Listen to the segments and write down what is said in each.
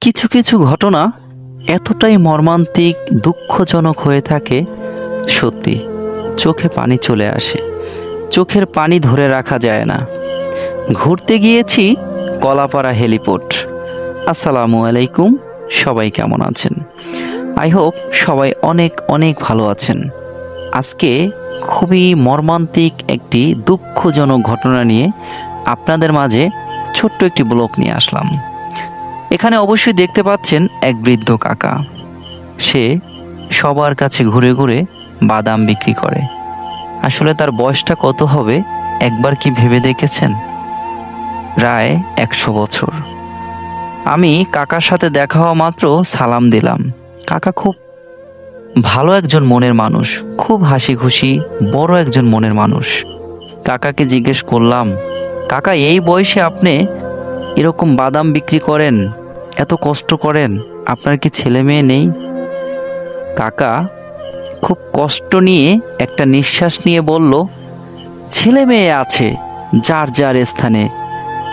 কিছু কিছু ঘটনা এতটাই মর্মান্তিক, দুঃখজনক হয়ে থাকে, সত্যি, চোখে পানি চলে আসে। চোখের পানি ধরে রাখা যায় না। ঘুরতে গিয়েছি কলাপাড়া হেলিপোর্ট। আসসালামু আলাইকুম, সবাই কেমন আছেন? আই হোপ সবাই অনেক অনেক ভালো আছেন। আজকে খুবই মর্মান্তিক একটি দুঃখজনক ঘটনা নিয়ে আপনাদের মাঝে ছোট্ট একটি ব্লগ নিয়ে আসলাম। এখানে অবশ্যই দেখতে পাচ্ছেন এক বৃদ্ধ কাকা। সে সবার কাছে ঘুরে ঘুরে বাদাম বিক্রি করে। আসলে তার বয়সটা কত হবে, একবার কি ভেবে দেখেছেন? প্রায় একশো বছর। আমি কাকার সাথে দেখা হওয়া মাত্র সালাম দিলাম। কাকা খুব ভালো একজন মনের মানুষ, খুব হাসি খুশি বড় একজন মনের মানুষ। কাকাকে জিজ্ঞেস করলাম, কাকা, এই বয়সে আপনি এরকম বাদাম বিক্রি করেন? এত কষ্ট করেন? আপনার কি ছেলে মেয়ে নেই? কাকা খুব কষ্ট নিয়ে একটা নিঃশ্বাস নিয়ে বলল, ছেলে মেয়ে আছে, যার যার স্থানে।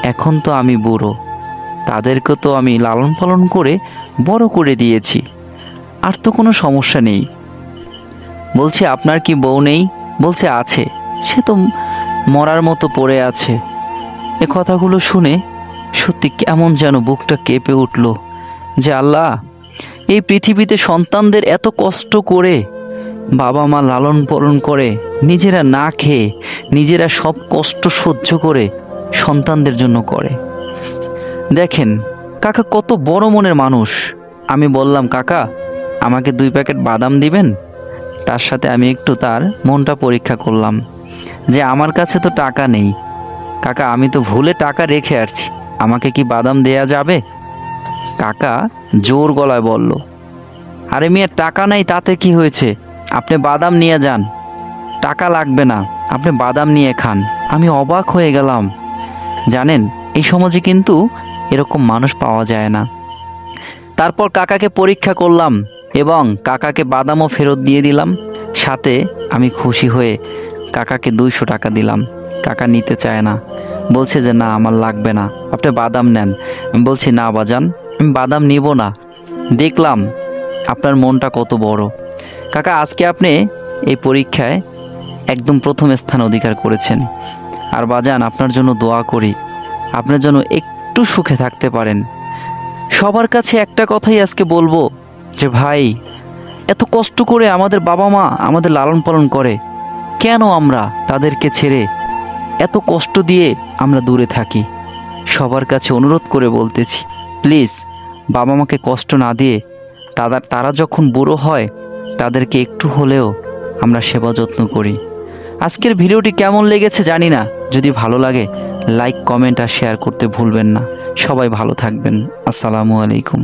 এখন তো আমি বুড়ো। তাদেরকে তো আমি লালন পালন করে বড় করে দিয়েছি। আর তো কোনো সমস্যা নেই। বলছে, আপনার কি বউ নেই? বলছে, আছে। সে তো মরার মতো পড়ে আছে। এ কথাগুলো শুনে সত্যি কেমন যেন বুকটা কেঁপে উঠল যে আল্লাহ, এই পৃথিবীতে সন্তানদের এত কষ্ট করে বাবা মা লালন পালন করে, নিজেরা না খেয়ে, নিজেরা সব কষ্ট সহ্য করে সন্তানদের জন্য করে। দেখেন, কাকা কত বড় মনের মানুষ। আমি বললাম, কাকা, আমাকে দুই প্যাকেট বাদাম দিবেন? তার সাথে আমি একটু তার মনটা পরীক্ষা করলাম যে, আমার কাছে তো টাকা নেই। কাকা, আমি তো ভুলে টাকা রেখে আসছি। আমাকে কি বাদাম দেয়া যাবে? কাকা জোর গলায় বলল, আরে মেয়ের টাকা নেই, তাতে কি হয়েছে? আপনি বাদাম নিয়ে যান। টাকা লাগবে না, আপনি বাদাম নিয়ে খান। আমি অবাক হয়ে গেলাম। জানেন, এই সমাজে কিন্তু এরকম মানুষ পাওয়া যায় না। তারপর কাকাকে পরীক্ষা করলাম এবং কাকাকে বাদামও ফেরত দিয়ে দিলাম। সাথে আমি খুশি হয়ে কাকাকে দুইশো টাকা দিলাম। কাকা নিতে চায় না। বলছে যে, না, আমার লাগবে না। আপনি বাদাম নেন। আমি বলছি, না, বাজান, আমি বাদাম নিব না। দেখলাম আপনার মনটা কত বড়। কাকা, আজকে আপনি এই পরীক্ষায় একদম প্রথম স্থান অধিকার করেছেন। আর বাজান, আপনার জন্য দোয়া করি আপনার জন্য একটু সুখে থাকতে পারেন। সবার কাছে একটা কথাই আজকে বলব যে, ভাই, এত কষ্ট করে আমাদের বাবা মা আমাদের লালন পালন করে। কেন আমরা তাদেরকে ছেড়ে এত কষ্ট দিয়ে আমরা দূরে থাকি? সবার কাছে অনুরোধ করে বলতেছি, প্লিজ বাবা মাকে কষ্ট না দিয়ে তারা তারা যখন বুড়ো হয়, তাদেরকে একটু হলেও আমরা সেবা যত্ন করি। আজকের ভিডিওটি কেমন লেগেছে জানি না। যদি ভালো লাগে, লাইক, কমেন্ট আর শেয়ার করতে ভুলবেন না। সবাই ভালো থাকবেন। আসসালামু আলাইকুম।